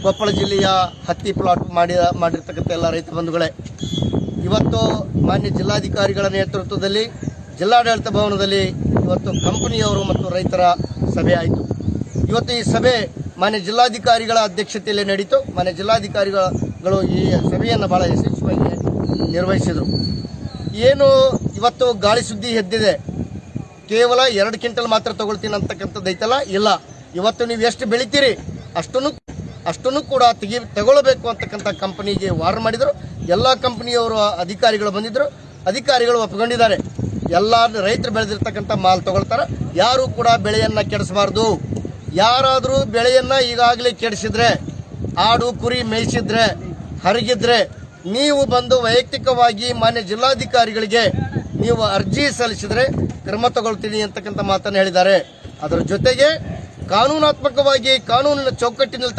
ಕೊಪ್ಪಳ ಜಿಲ್ಲೆಯ ಹತ್ತಿ ಪ್ಲಾಟ್ ಮಾಡಿ, ಮಾಡಿರ್ತಕ್ಕಂಥ ಎಲ್ಲ ರೈತ ಬಂಧುಗಳೇ, ಇವತ್ತು ಮಾನ್ಯ ಜಿಲ್ಲಾಧಿಕಾರಿಗಳ ನೇತೃತ್ವದಲ್ಲಿ, ಜಿಲ್ಲಾಡಳಿತ ಭವನದಲ್ಲಿ ಇವತ್ತು ಕಂಪನಿಯವರು ಮತ್ತು ರೈತರ ಸಭೆ ಆಯಿತು. ಇವತ್ತು ಈ ಸಭೆ ಮಾನ್ಯ ಜಿಲ್ಲಾಧಿಕಾರಿಗಳ ಅಧ್ಯಕ್ಷತೆಯಲ್ಲಿ ನಡೀತು. ಮಾನ್ಯ ಜಿಲ್ಲಾಧಿಕಾರಿಗಳು ಈ ಸಭೆಯನ್ನು ಬಹಳ ಯಶಸ್ವಿಯಾಗಿ ನಿರ್ವಹಿಸಿದರು. ಏನು ಇವತ್ತು ಗಾಳಿ ಸುದ್ದಿ ಎದ್ದಿದೆ? ಕೇವಲ ಎರಡು ಕ್ವಿಂಟಲ್ ಮಾತ್ರ ತಗೊಳ್ತೀನಿ ಅಂತಕ್ಕಂಥದ್ದು ಐತಲ್ಲ ಇಲ್ಲ. ಇವತ್ತು ನೀವು ಎಷ್ಟು ಬೆಳಿತೀರಿ? ಅಷ್ಟನ್ನು ಅಷ್ಟನ್ನು ಕೂಡ ತೆಗಿ, ತಗೊಳ್ಬೇಕು ಅಂತಕ್ಕಂಥ ಕಂಪನಿಗೆ ವಾರ್ ಮಾಡಿದರು. ಎಲ್ಲ ಕಂಪನಿಯವರು ಅಧಿಕಾರಿಗಳು ಬಂದಿದ್ದರು ಅಧಿಕಾರಿಗಳು ಒಪ್ಕೊಂಡಿದ್ದಾರೆ. ಎಲ್ಲ ರೈತರು ಬೆಳೆದಿರ್ತಕ್ಕಂಥ ಮಾಲ್ ತಗೊಳ್ತಾರೆ. ಯಾರು ಕೂಡ ಬೆಳೆಯನ್ನು ಕೆಡಿಸಬಾರ್ದು. ಯಾರಾದರೂ ಬೆಳೆಯನ್ನು ಈಗಾಗಲೇ ಕೆಡಿಸಿದ್ರೆ, ಆಡು, ಕುರಿ ಮೇಯಿಸಿದ್ರೆ, ಹರಗಿದ್ರೆ, ನೀವು ಬಂದು ವೈಯಕ್ತಿಕವಾಗಿ ಮಾನ್ಯ ಜಿಲ್ಲಾಧಿಕಾರಿಗಳಿಗೆ ನೀವು ಅರ್ಜಿ ಸಲ್ಲಿಸಿದ್ರೆ ಕ್ರಮ ತಗೊಳ್ತೀನಿ ಅಂತಕ್ಕಂಥ ಮಾತನ್ನು ಹೇಳಿದ್ದಾರೆ. ಅದರ ಜೊತೆಗೆ ಕಾನೂನಾತ್ಮಕವಾಗಿ ಕಾನೂನಿನ ಚೌಕಟ್ಟಿನಲ್ಲಿ